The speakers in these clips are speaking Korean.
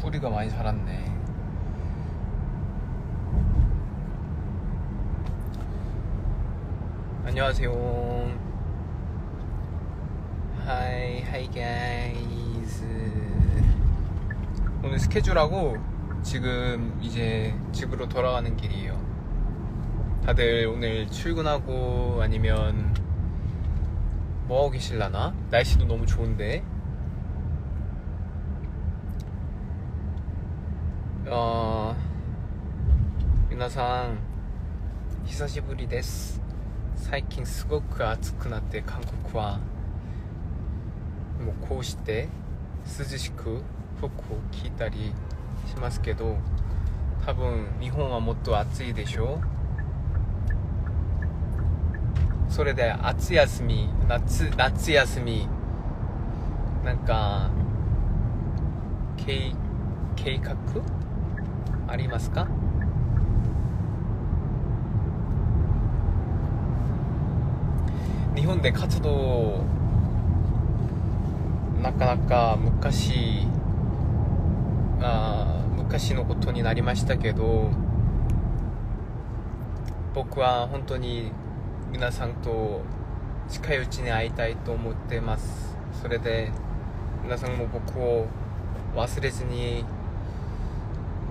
뿌리가 많이 자랐네. 안녕하세요. Hi, hi guys. 오늘 스케줄하고 지금 이제 집으로 돌아가는 길이에요. 다들 오늘 출근하고 아니면 뭐 하고 계실라나? 날씨도 너무 좋은데. 어, 皆さん久しぶりです。最近すごく暑くなって韓国は。もうこうして涼しく服を着たりしますけど多分日本はもっと暑いでしょう。それで夏休み夏夏休みなんか計計画ありますか？日本で活動なかなか昔あ昔のことになりましたけど僕は本当に皆さんと近いうちに会いたいと思ってます。それで皆さんも僕を忘れずに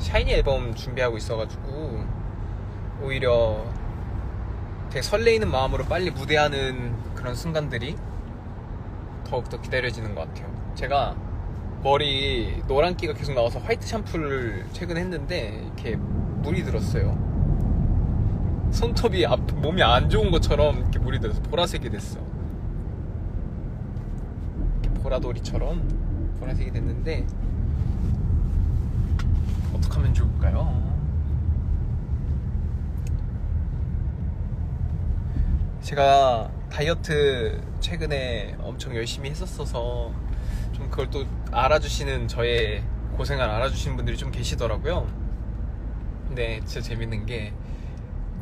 샤이니 앨범 준비하고 있어가지고 오히려 되게 설레이는 마음으로 빨리 무대하는 그런 순간들이 더욱더 기다려지는 것 같아요. 제가 머리 노란기가 계속 나와서 화이트 샴푸를 최근에 했는데 이렇게 물이 들었어요. 손톱이 앞, 몸이 안 좋은 것처럼 이렇게 물이 들어서 보라색이 됐어. 이렇게 보라돌이처럼 보라색이 됐는데 좋을까요? 제가 다이어트 최근에 엄청 열심히 했었어서 좀 그걸 또 알아주시는 저의 고생을 알아주시는 분들이 좀 계시더라고요. 근데 진짜 재밌는 게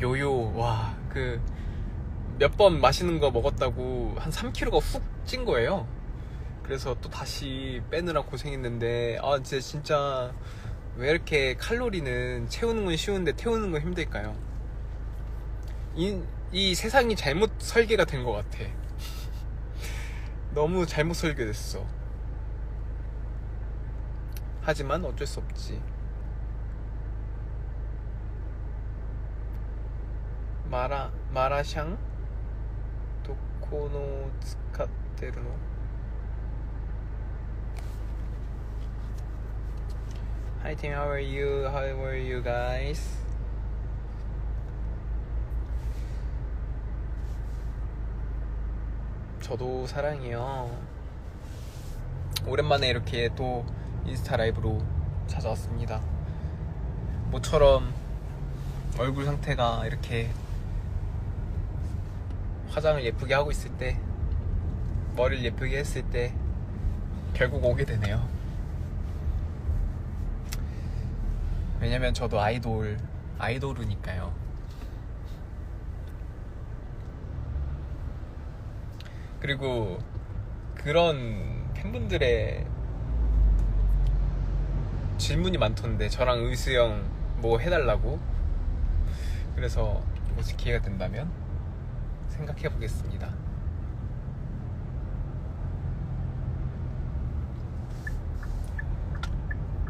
요요 와 그 몇 번 맛있는 거 먹었다고 한 3kg가 훅 찐 거예요. 그래서 또 다시 빼느라 고생했는데 아 진짜 진짜 왜 이렇게 칼로리는 채우는 건 쉬운데 태우는 건 힘들까요? 이, 이 세상이 잘못 설계가 된 것 같아. 너무 잘못 설계됐어. 하지만 어쩔 수 없지. 마라 마라샹 도코노 스카테르노 Hi team, how are you? How are you guys? 저도 사랑해요. 오랜만에 이렇게 또 인스타 라이브로 찾아왔습니다. 모처럼 얼굴 상태가 이렇게 화장을 예쁘게 하고 있을 때, 머리를 예쁘게 했을 때, 결국 오게 되네요. 왜냐면 저도 아이돌, 아이돌이니까요. 그리고 그런 팬분들의 질문이 많던데 저랑 의수 형 뭐 해달라고 그래서 혹시 기회가 된다면 생각해 보겠습니다.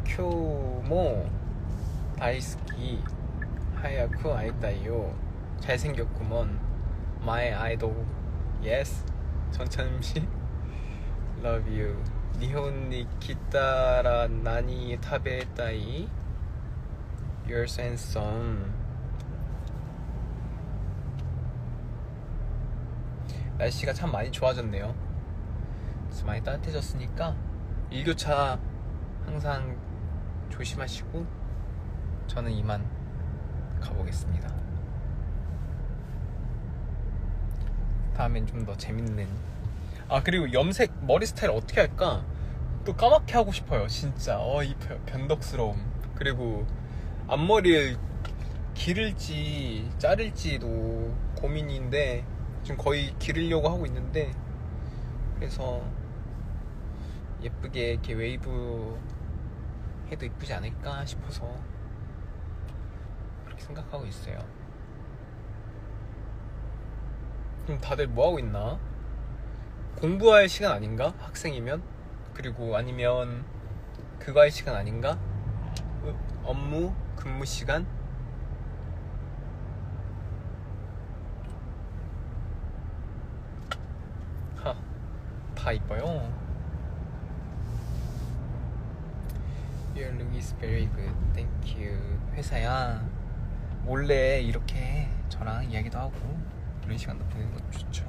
쿄모 아이스키 하야쿠 아이따이요. 잘생겼구먼. 마이 아이돌. 예스 전찬미 love you. 니혼니 기타라 나니 타베타이. You're so handsome 날씨가 참 많이 좋아졌네요. 많이 따뜻해졌으니까 일교차 항상 조심하시고 저는 이만 가보겠습니다. 다음엔 좀 더 재밌는. 아 그리고 염색 머리 스타일 어떻게 할까? 또 까맣게 하고 싶어요 진짜. 어 이 변덕스러움. 그리고 앞머리를 기를지 자를지도 고민인데 지금 거의 기르려고 하고 있는데 그래서 예쁘게 이렇게 웨이브 해도 이쁘지 않을까 싶어서 생각하고 있어요. 그럼 다들 뭐 하고 있나? 공부할 시간 아닌가? 학생이면? 그리고 아니면 그거 할 시간 아닌가? 어, 업무? 근무 시간? 하, 다 이뻐요. Your look is very good. Thank you. 회사야. 몰래 이렇게 저랑 이야기도 하고 이런 시간도 보내는 것도 좋죠.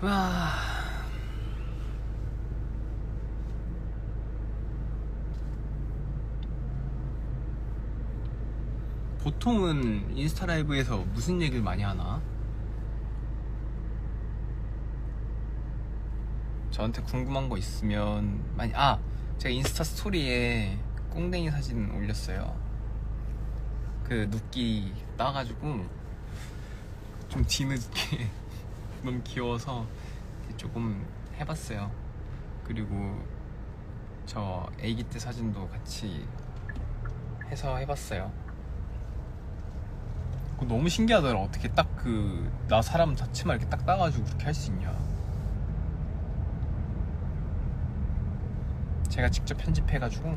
와. 보통은 인스타 라이브에서 무슨 얘기를 많이 하나? 저한테 궁금한 거 있으면 많이 아 제가 인스타 스토리에 꽁댕이 사진 올렸어요. 그 눕기 따가지고 좀 뒤늦게 너무 귀여워서 조금 해봤어요. 그리고 저 아기 때 사진도 같이 해서 해봤어요. 너무 신기하더라. 어떻게 딱 그 나 사람 자체만 이렇게 딱 따가지고 그렇게 할 수 있냐. 제가 직접 편집해가지고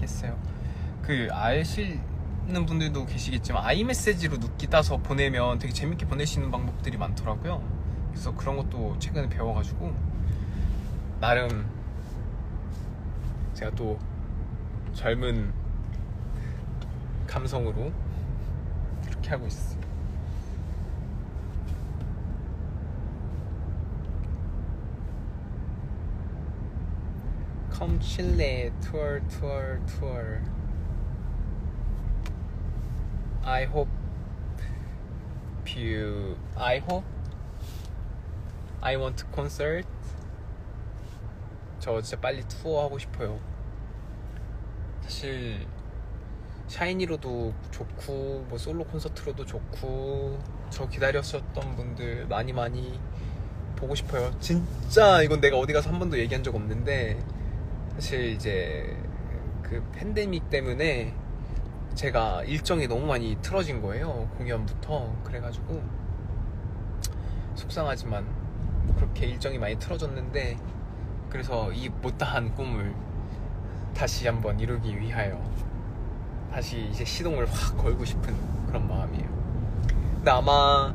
했어요. 그 아시는 분들도 계시겠지만 아이메시지로 눕기 따서 보내면 되게 재밌게 있는 방법들이 많더라고요. 그래서 그런 것도 최근에 배워가지고 나름 제가 또 젊은 감성으로 하고 있어요. Come Chile tour tour tour. I hope you I hope I want concert. 저 진짜 빨리 투어 하고 싶어요. 사실 샤이니로도 좋고 뭐 솔로 콘서트로도 좋고 저 기다렸었던 분들 많이 많이 보고 싶어요. 진짜 이건 내가 어디 가서 한 번도 얘기한 적 없는데 사실 이제 그 팬데믹 때문에 제가 일정이 너무 많이 틀어진 거예요. 공연부터. 그래가지고 속상하지만 그렇게 일정이 많이 틀어졌는데 그래서 이 못다한 꿈을 다시 한번 이루기 위하여 다시 이제 시동을 확 걸고 싶은 그런 마음이에요. 근데 아마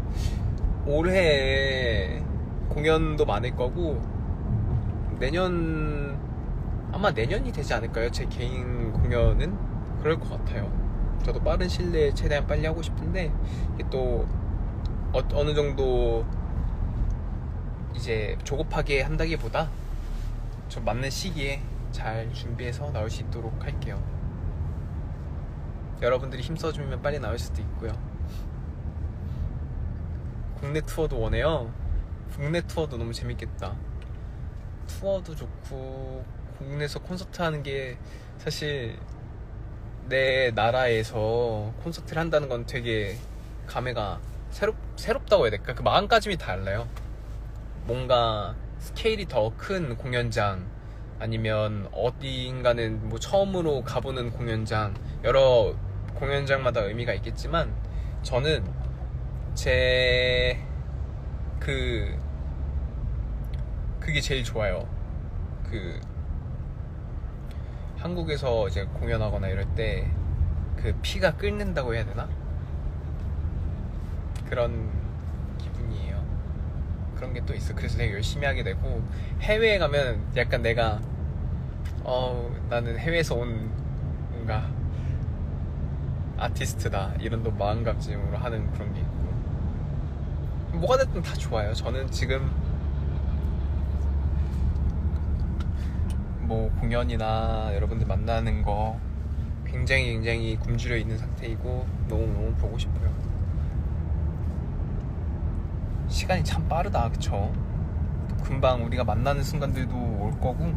올해 공연도 많을 거고 내년 아마 내년이 되지 않을까요? 제 개인 공연은 그럴 것 같아요. 저도 빠른 시일 내에 최대한 빨리 하고 싶은데 또 어, 어느 정도 이제 조급하게 한다기보다 좀 맞는 시기에 잘 준비해서 나올 수 있도록 할게요. 여러분들이 힘써주면 빨리 나올 수도 있고요. 국내 투어도 원해요. 국내 투어도 너무 재밌겠다. 투어도 좋고 국내에서 콘서트 하는 게 사실 내 나라에서 콘서트를 한다는 건 되게 감회가 새롭, 새롭다고 해야 될까? 그 마음가짐이 달라요. 뭔가 스케일이 더 큰 공연장 아니면 어디인가는 뭐 처음으로 가보는 공연장 여러 공연장마다 의미가 있겠지만 저는 제 그 그게 제일 좋아요. 그 한국에서 이제 공연하거나 이럴 때 그 피가 끓는다고 해야 되나? 그런 기분이에요. 그런 게 또 있어. 그래서 되게 열심히 하게 되고 해외에 가면 약간 내가 어 나는 해외에서 온 뭔가 아티스트다. 이런 또 마음가짐으로 하는 그런 게 있고. 뭐가 됐든 다 좋아요. 저는 지금 뭐 공연이나 여러분들 만나는 거 굉장히 굉장히 굶주려 있는 상태이고 너무너무 보고 싶어요. 시간이 참 빠르다. 그쵸? 또 금방 우리가 만나는 순간들도 올 거고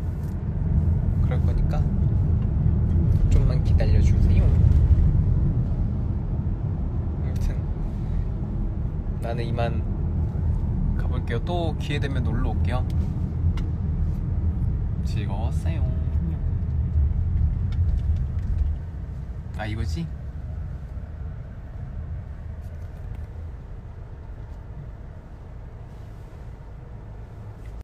그럴 거니까 좀만 기다려주세요 아무튼 나는 이만 가볼게요. 또 기회 되면 놀러 올게요. 즐거웠어요. 아 이거지?